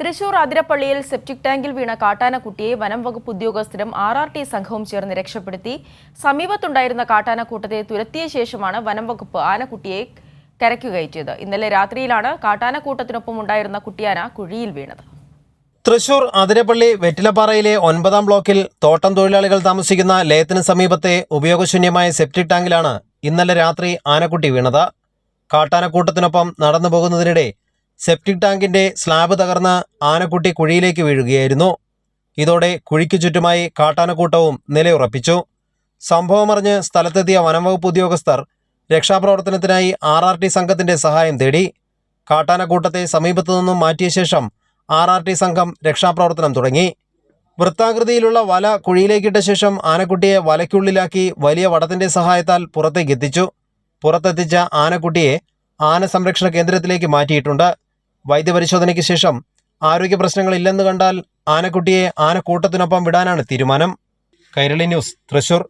Thrissur അതിരപ്പള്ളിയിൽ septic ടാങ്കിൽ വീണ കാട്ടാനക്കുട്ടിയെ വനം വകുപ്പ് ഉദ്യോഗസ്ഥരും ആർ ആർ ടി സംഘവും ചേർന്ന് രക്ഷപ്പെടുത്തി. സമീപത്തുണ്ടായിരുന്ന കാട്ടാനക്കൂട്ടത്തെ തുരത്തിയ ശേഷമാണ് വനം വകുപ്പ് ആനക്കുട്ടിയെ കരക്കുകയറ്റിയത് ഇന്നലെ രാത്രിയിലാണ് കാട്ടാനക്കൂട്ടത്തിനൊപ്പം ഉണ്ടായിരുന്ന കുട്ടിയാന കുഴിയിൽ വീണത്. തൃശൂർ അതിരപ്പള്ളി വെറ്റിലപ്പാറയിലെ ഒൻപതാം ബ്ലോക്കിൽ തോട്ടം തൊഴിലാളികൾ താമസിക്കുന്ന ലയത്തിന് സമീപത്തെ ഉപയോഗശൂന്യമായ സെപ്റ്റിക് ടാങ്കിലാണ് ഇന്നലെ രാത്രി ആനക്കുട്ടി വീണത്. കാട്ടാനക്കൂട്ടത്തിനൊപ്പം നടന്നു പോകുന്നതിനിടെ സെപ്റ്റിക് ടാങ്കിന്റെ സ്ലാബ് തകർന്ന് ആനക്കുട്ടി കുഴിയിലേക്ക് വീഴുകയായിരുന്നു. ഇതോടെ കുഴിക്കു ചുറ്റുമായി കാട്ടാനക്കൂട്ടവും നിലയുറപ്പിച്ചു. സംഭവമറിഞ്ഞ് സ്ഥലത്തെത്തിയ വനംവകുപ്പ് ഉദ്യോഗസ്ഥർ രക്ഷാപ്രവർത്തനത്തിനായി ആർ ആർ ടി സംഘത്തിന്റെ സഹായം തേടി. കാട്ടാനക്കൂട്ടത്തെ സമീപത്തു നിന്നും മാറ്റിയ ശേഷം ആർ ആർ ടി സംഘം രക്ഷാപ്രവർത്തനം തുടങ്ങി. വൃത്താകൃതിയിലുള്ള വല കുഴിയിലേക്കിട്ട ശേഷം ആനക്കുട്ടിയെ വലയ്ക്കുള്ളിലാക്കി വലിയ വടത്തിന്റെ സഹായത്താൽ പുറത്തേക്ക് എത്തിച്ചു. പുറത്തെത്തിച്ച ആനക്കുട്ടിയെ ആന സംരക്ഷണ കേന്ദ്രത്തിലേക്ക് മാറ്റിയിട്ടുണ്ട്. വൈദ്യപരിശോധനയ്ക്ക് ശേഷം ആരോഗ്യ പ്രശ്നങ്ങളില്ലെന്ന് കണ്ടാൽ ആനക്കുട്ടിയെ ആനക്കൂട്ടത്തിനൊപ്പം വിടാനാണ് തീരുമാനം. കൈരളി ന്യൂസ് തൃശൂർ.